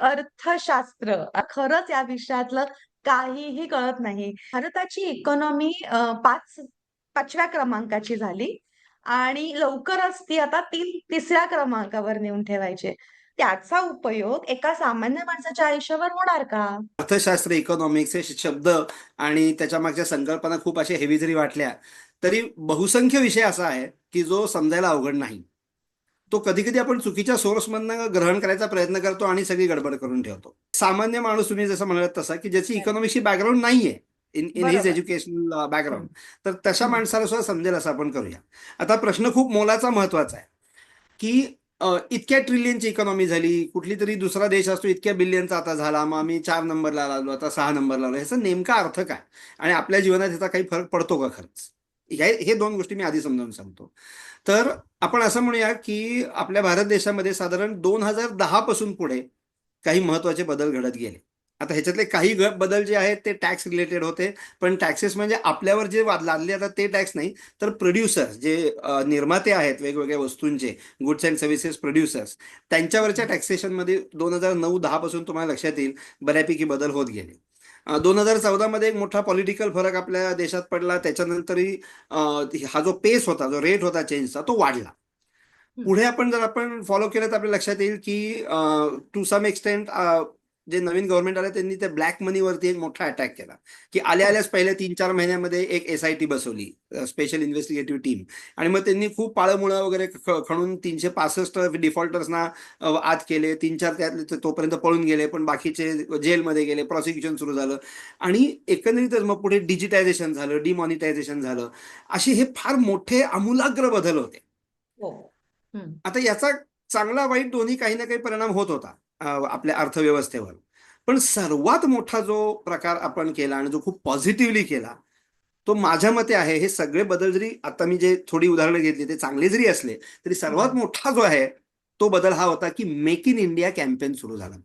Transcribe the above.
अर्थशास्त्र खरंच या विषयातलं काहीही कळत नाही. भारताची इकॉनॉमी पाच पाचव्या क्रमांकाची झाली आणि लवकरच ती आता तीन तिसऱ्या क्रमांकावर नेऊन ठेवायचे त्याचा उपयोग एका सामान्य माणसाच्या आयुष्यावर होणार का? अर्थशास्त्र, इकॉनॉमिक्स हे शब्द आणि त्याच्या मागच्या संकल्पना खूप अशा हेवी जरी वाटल्या, तरी बहुसंख्य विषय असा आहे, की जो समजायला अवघड नाही. तो कधी-कधी आपण चुकीच्या सोर्समधनं ग्रहण करायचा प्रयत्न करतो आणि सगळी गडबड करून ठेवतो. सामान्य माणूस तुम्ही जसं म्हणालात तसा, की ज्याची इकॉनॉमिक्सची बॅकग्राऊंड नाहीये in in his. Educational background. तर तशा. माणसाला सुद्धा समजेल असं आपण करूया. आता प्रश्न खूप मोलाचा महत्त्वाचा आहे, की इतक्या ट्रिलियनची इकॉनॉमी झाली, कुठलीतरी दुसरा देश असतो इतक्या बिलियनचा आता झाला, मग आम्ही 4 नंबरला लागलो, आता 6 नंबरला आलो. ह्याचा नेमका अर्थ काय? आणि आपल्या जीवनात ह्याचा काही फरक पडतो का खरंच? हे दोन गोष्टी मी आधी समजावून सांगतो. तर आपण असं म्हणूया, की आपल्या भारत देशामध्ये साधारण 2010 पासून पुढे काही महत्त्वाचे बदल घडत गेले. आता ह्याच्यातले काही बदल जे आहेत ते टॅक्स रिलेटेड होते. पण टॅक्सेस म्हणजे आपल्यावर जे लादले आता ते टॅक्स नाही, तर प्रोड्युसर्स जे निर्माते आहेत वेगवेगळ्या वस्तूंचे, गुड्स अँड सर्व्हिसेस प्रोड्युसर्स त्यांच्यावरच्या टॅक्सेशनमध्ये 2009-10 पासून तुम्हाला लक्षात येईल बऱ्यापैकी बदल होत गेले. अ, 2014 मध्ये एक मोठा पॉलिटिकल फरक आपल्या देशात पडला. त्याच्यानंतरही हा जो पेस होता, जो रेट होता चेंजचा तो वाढला. पुढे आपण जर आपण फॉलो केलं तर आपल्या लक्षात येईल, की टू सम एक्सटेंट जे नवीन गव्हर्नमेंट आलं त्यांनी त्या ब्लॅक मनीवरती एक मोठा अटॅक केला, की आल्या. आल्याच पहिल्या 3-4 महिन्यामध्ये एक एस-आय-टी बसवली, स्पेशल इन्व्हेस्टिगेटिव्ह टीम आणि मग त्यांनी खूप पाळंमुळं वगैरे खणून 365 डिफॉल्टर्सना अ, आत केले. 3-4 त्यातले तोपर्यंत पळून गेले, पण बाकीचे जेलमध्ये गेले, प्रॉसिक्युशन सुरू झालं आणि एकंदरीतच मग पुढे डिजिटायझेशन झालं, डिमॉनिटायझेशन झालं. असे हे फार मोठे आमूलाग्र बदल होते. हं. आता याचा चांगला वाईट दोन्ही काही ना काही परिणाम होत होता आपल्या अर्थव्यवस्थेवर. पण सर्वात मोठा जो प्रकार आपण केला आणि जो खूप पॉझिटिव्हली केला, तो माझ्या मते आहे हे सगळे बदल जरी आता मी जे थोडी उदाहरणं घेतली ते चांगले जरी असले, तरी सर्वात. मोठा जो आहे, तो बदल हा होता, की मेक इन इंडिया कॅम्पेन सुरू झाला.